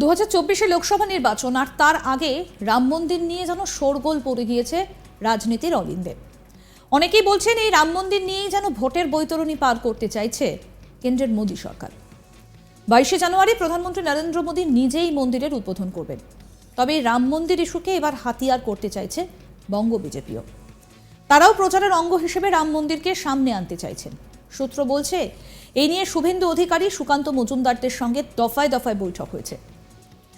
দু হাজার লোকসভা নির্বাচন আর তার আগে রাম মন্দির নিয়ে যেন শোরগোল পড়ে গিয়েছে রাজনীতির অলিন্দে। অনেকেই বলছেন এই রাম মন্দির নিয়েই যেন ভোটের বৈতরণী পার করতে চাইছে কেন্দ্রের মোদী সরকার। বাইশে জানুয়ারি প্রধানমন্ত্রী নরেন্দ্র মোদী নিজেই মন্দিরের উদ্বোধন করবেন। তবে রাম মন্দির ইস্যুকে এবার হাতিয়ার করতে চাইছে বঙ্গ বিজেপিও। তারাও প্রচারের অঙ্গ হিসেবে রাম মন্দিরকে সামনে আনতে চাইছেন। সূত্র বলছে এই নিয়ে শুভেন্দু অধিকারী, সুকান্ত মজুমদারদের সঙ্গে দফায় দফায় বৈঠক হয়েছে।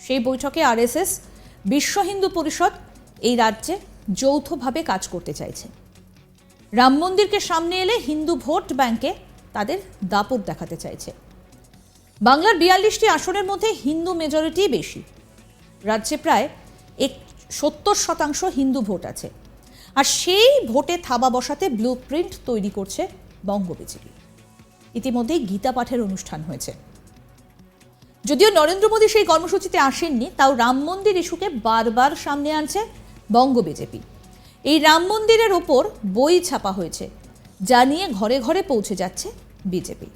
সেই বৈঠকে আরএসএস, বিশ্ব হিন্দু পরিষদ এই রাজ্যে যৌথভাবে কাজ করতে চাইছে। রাম মন্দিরকে সামনে এলে হিন্দু ভোট ব্যাংকে তাদের দাপট দেখাতে চাইছে। বাংলার বিয়াল্লিশটি আসনের মধ্যে হিন্দু মেজরিটি বেশি। রাজ্যে প্রায় এক সত্তর শতাংশ হিন্দু ভোট আছে। আর সেই ভোটে থাবা বসাতে ব্লু প্রিন্ট তৈরি করছে বঙ্গ বিজেপি। ইতিমধ্যেই গীতা পাঠের অনুষ্ঠান হয়েছে। যদিও নরেন্দ্র মোদী সেই কর্মসূচিতে আসেননি, তাও রাম মন্দির ইস্যুকে বারবার সামনে আনছে বঙ্গ বিজেপি। এই রাম মন্দিরের ওপর বই ছাপা হয়েছে, যা নিয়ে ঘরে ঘরে পৌঁছে যাচ্ছে বিজেপি।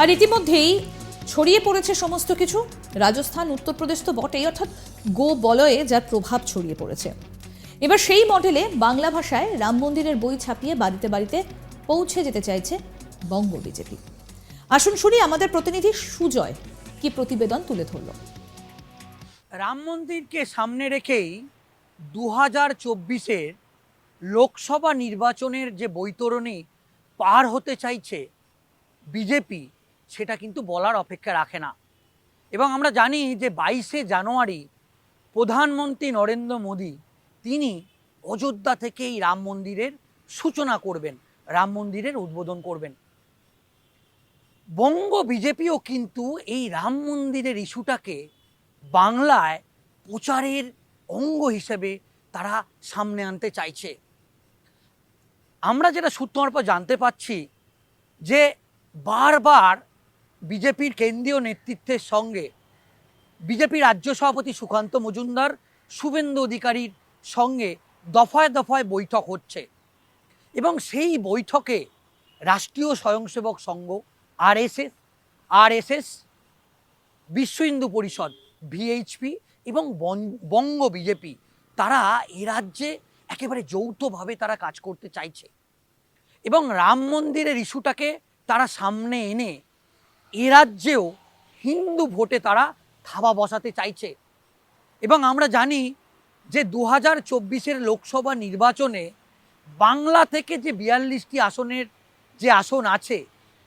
আর ইতিমধ্যেই ছড়িয়ে পড়েছে সমস্ত কিছু। রাজস্থান, উত্তরপ্রদেশ তো বটেই, অর্থাৎ গো বলয়ে যার প্রভাব ছড়িয়ে পড়েছে। এবার সেই মডেলে বাংলা ভাষায় রাম মন্দিরের বই ছাপিয়ে বাড়িতে বাড়িতে পৌঁছে যেতে চাইছে বঙ্গ বিজেপি। আসুন শুনি আমাদের প্রতিনিধি সুজয় কি প্রতিবেদন তুলে ধরল। রাম মন্দিরকে সামনে রেখেই দু হাজার চব্বিশের লোকসভা নির্বাচনের যে বৈতরণী পার হতে চাইছে বিজেপি সেটা কিন্তু বলার অপেক্ষা রাখে না। এবং আমরা জানি যে বাইশে জানুয়ারি প্রধানমন্ত্রী নরেন্দ্র মোদী, তিনি অযোধ্যা থেকেই রাম মন্দিরের সূচনা করবেন, রাম মন্দিরের উদ্বোধন করবেন। বঙ্গ বিজেপিও কিন্তু এই রাম মন্দিরের ইস্যুটাকে বাংলায় প্রচারের অঙ্গ হিসেবে তারা সামনে আনতে চাইছে। আমরা যেটা সূত্র জানতে পাচ্ছি যে বারবার বিজেপির কেন্দ্রীয় নেতৃত্বের সঙ্গে বিজেপি রাজ্য সভাপতি সুকান্ত মজুমদার, শুভেন্দু অধিকারীর সঙ্গে দফায় দফায় বৈঠক হচ্ছে। এবং সেই বৈঠকে রাষ্ট্রীয় স্বয়ংসেবক সংঘ, আরএসএস আরএসএস, বিশ্ব হিন্দু পরিষদ, ভিএইচপি এবং বঙ্গ বিজেপি, তারা এ রাজ্যে একেবারে যৌথভাবে তারা কাজ করতে চাইছে। এবং রাম মন্দিরের ইস্যুটাকে তারা সামনে এনে এ রাজ্যেও হিন্দু ভোটে তারা থাবা বসাতে চাইছে। এবং আমরা জানি যে দু হাজার চব্বিশের লোকসভা নির্বাচনে বাংলা থেকে যে বিয়াল্লিশটি আসনের যে আসন আছে,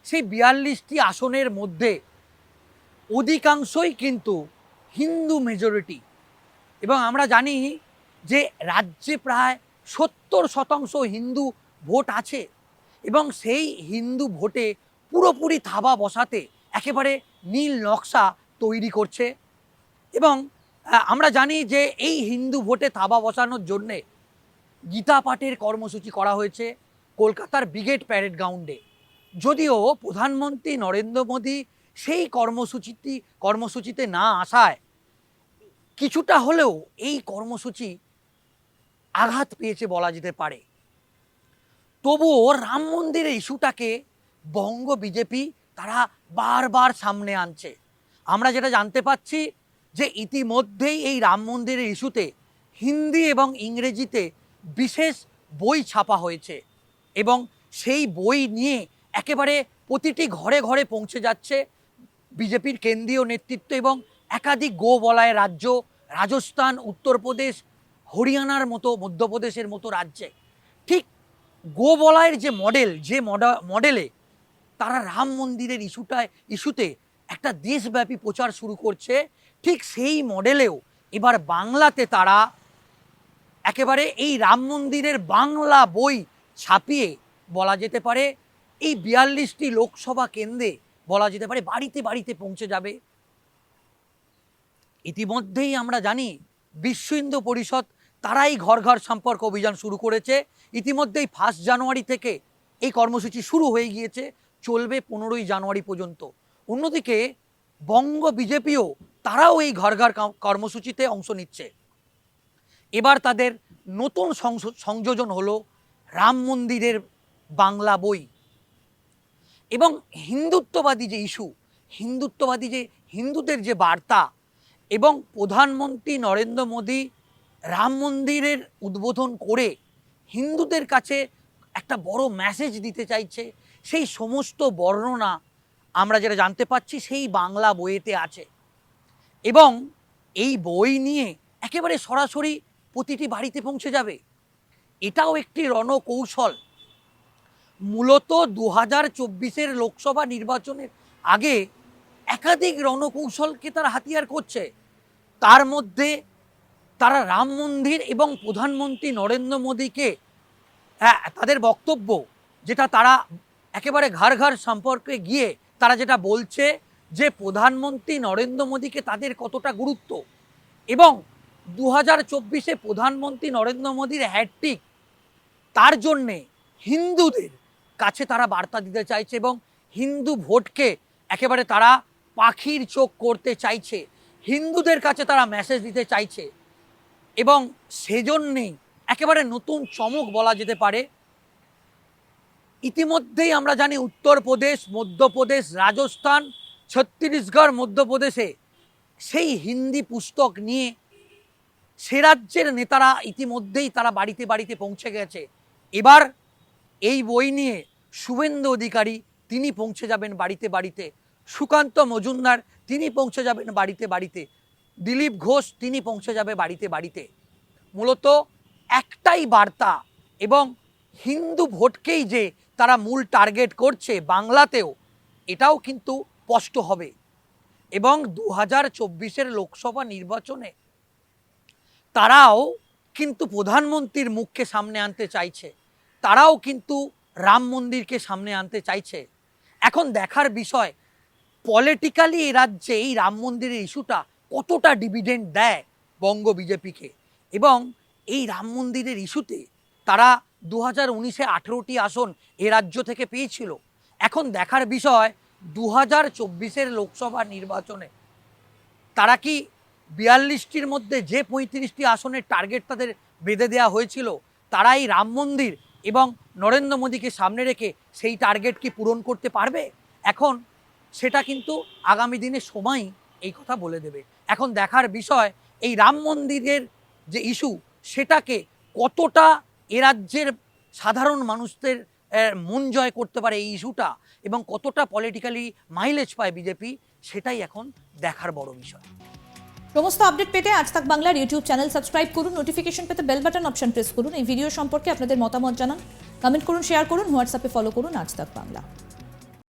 সেই বিয়াল্লিশটি আসনের মধ্যে অধিকাংশই কিন্তু হিন্দু মেজরিটি এবং আমরা জানি যে রাজ্যে প্রায় সত্তর শতাংশ হিন্দু ভোট আছে এবং সেই হিন্দু ভোটে পুরোপুরি থাবা বসাতে একেবারে নীল নকশা তৈরি করছে। এবং আমরা জানি যে এই হিন্দু ভোটে থাবা বসানোর জন্যে গীতা পাঠের কর্মসূচি করা হয়েছে কলকাতার ব্রিগেড প্যারেড গ্রাউন্ডে। যদিও প্রধানমন্ত্রী নরেন্দ্র মোদী সেই কর্মসূচিটি, কর্মসূচিতে না আসায় কিছুটা হলেও এই কর্মসূচি আঘাত পেয়েছে বলা যেতে পারে। তবুও রাম মন্দিরের ইস্যুটাকে বঙ্গ বিজেপি তারা বারবার সামনে আনছে। আমরা যেটা জানতে পাচ্ছি যে ইতিমধ্যেই এই রাম মন্দিরের ইস্যুতে হিন্দি এবং ইংরেজিতে বিশেষ বই ছাপা হয়েছে এবং সেই বই নিয়ে একেবারে প্রতিটি ঘরে ঘরে পৌঁছে যাচ্ছে বিজেপির কেন্দ্রীয় নেতৃত্ব এবং একাধিক গো বলায় রাজ্য, রাজস্থান, উত্তরপ্রদেশ, হরিয়ানার মতো মধ্যপ্রদেশের মতো রাজ্যে। ঠিক গো বলায়ের যে মডেল যে মডা- মডেলে তারা রাম মন্দিরের ইস্যুটায়, ইস্যুতে একটা দেশব্যাপী প্রচার শুরু করছে। ঠিক সেই মডেলেও এবার বাংলাতে তারা একেবারে এই রাম মন্দিরের বাংলা বই ছাপিয়ে বলা যেতে পারে, এই বিয়াল্লিশটি লোকসভা কেন্দ্রে বলা যেতে পারে বাড়িতে বাড়িতে পৌঁছে যাবে। ইতিমধ্যেই আমরা জানি বিশ্ব হিন্দু পরিষদ তারাই ঘর ঘর সম্পর্ক অভিযান শুরু করেছে। ইতিমধ্যেই ফার্স্ট জানুয়ারি থেকে এই কর্মসূচি শুরু হয়ে গিয়েছে। চলবে পনেরোই জানুয়ারি পর্যন্ত। অন্যদিকে বঙ্গ বিজেপিও তারাও এই ঘর ঘর কর্মসূচিতে অংশ নিচ্ছে। এবার তাদের নতুন সংযোজন হলো রাম মন্দিরের বাংলা বই। এবং হিন্দুত্ববাদী যে ইস্যু, হিন্দুত্ববাদী যে, হিন্দুদের যে বার্তা এবং প্রধানমন্ত্রী নরেন্দ্র মোদী রাম মন্দিরের উদ্বোধন করে হিন্দুদের কাছে একটা বড় মেসেজ দিতে চাইছে সেই সমস্ত বর্ণনা আমরা যেটা জানতে পাচ্ছি সেই বাংলা বইয়েতে আছে। এবং এই বই নিয়ে একেবারে সরাসরি প্রতিটি বাড়িতে পৌঁছে যাবে। এটাও একটি রণকৌশল। মূলত দু হাজার চব্বিশের লোকসভা নির্বাচনের আগে একাধিক রণকৌশলকে তারা হাতিয়ার করছে। তার মধ্যে তারা রাম মন্দির এবং প্রধানমন্ত্রী নরেন্দ্র মোদীকে হ্যাঁ তাদের বক্তব্য, যেটা তারা একেবারে ঘর ঘর সম্পর্কে গিয়ে তারা যেটা বলছে যে প্রধানমন্ত্রী নরেন্দ্র মোদীকে তাদের কতটা গুরুত্ব। এবং দু হাজার চব্বিশে প্রধানমন্ত্রী নরেন্দ্র মোদীর হ্যাট্রিক তার জন্যে হিন্দুদের কাছে তারা বার্তা দিতে চাইছে এবং হিন্দু ভোটকে একেবারে তারা পাখির চোখ করতে চাইছে। হিন্দুদের কাছে তারা মেসেজ দিতে চাইছে এবং সেজন্যেই একেবারে নতুন চমক বলা যেতে পারে ইতিমধ্যেই আমরা জানি উত্তরপ্রদেশ, মধ্যপ্রদেশ, রাজস্থান, ছত্তিশগড়, মধ্যপ্রদেশে সেই হিন্দি পুস্তক নিয়ে সে রাজ্যের নেতারা ইতিমধ্যেই তারা বাড়িতে বাড়িতে পৌঁছে গেছে। এবার এই বই নিয়ে শুভেন্দু অধিকারী তিনি পৌঁছে যাবেন বাড়িতে বাড়িতে, সুকান্ত মজুমদার তিনি পৌঁছে যাবেন বাড়িতে বাড়িতে, দিলীপ ঘোষ তিনি পৌঁছে যাবে বাড়িতে বাড়িতে। মূলত একটাই বার্তা এবং হিন্দু ভোটকেই যে তারা মূল টার্গেট করছে বাংলাতেও, এটাও কিন্তু স্পষ্ট হবে। এবং দু হাজার চব্বিশের লোকসভা নির্বাচনে তারাও কিন্তু প্রধানমন্ত্রীর মুখকে সামনে আনতে চাইছে। তারাও কিন্তু রাম মন্দিরকে সামনে আনতে চাইছে। এখন দেখার বিষয় পলিটিক্যালি এ রাজ্যে এই রাম মন্দিরের ইস্যুটা কতটা ডিভিডেন্ড দেয় বঙ্গ বিজেপিকে? এবং এই রাম মন্দিরের ইস্যুতে তারা দু হাজার উনিশে আঠেরোটি আসন এ রাজ্য থেকে পেয়েছিল। এখন দেখার বিষয় দু হাজার চব্বিশের লোকসভা নির্বাচনে তারা কি বিয়াল্লিশটির মধ্যে যে পঁয়ত্রিশটি আসনের টার্গেট তাদের বেঁধে দেওয়া হয়েছিল তারা এই রাম মন্দির এবং নরেন্দ্র মোদীকে সামনে রেখে সেই টার্গেট কি পূরণ করতে পারবে? এখন সেটা কিন্তু আগামী দিনে সময় এই কথা বলে দেবে। এখন দেখার বিষয়, এই রাম মন্দিরের যে ইস্যু সেটাকে কতটা এ রাজ্যের সাধারণ মানুষদের মন জয় করতে পারে এই ইস্যুটা এবং কতটা পলিটিক্যালি মাইলেজ পায় বিজেপি, সেটাই এখন দেখার বড় বিষয়। সমস্ত আপডেট পেতে আজ তাক বাংলার ইউটিউব চ্যানেল সাবস্ক্রাইব করুন নোটিফিকেশন পেতে বেল বাটন অপশন প্রেস করুন, এই ভিডিও সম্পর্কে আপনাদের মতামত জানান কমেন্ট করুন শেয়ার করুন হোয়াটসঅ্যাপে ফলো করুন, আজ তাক বাংলা।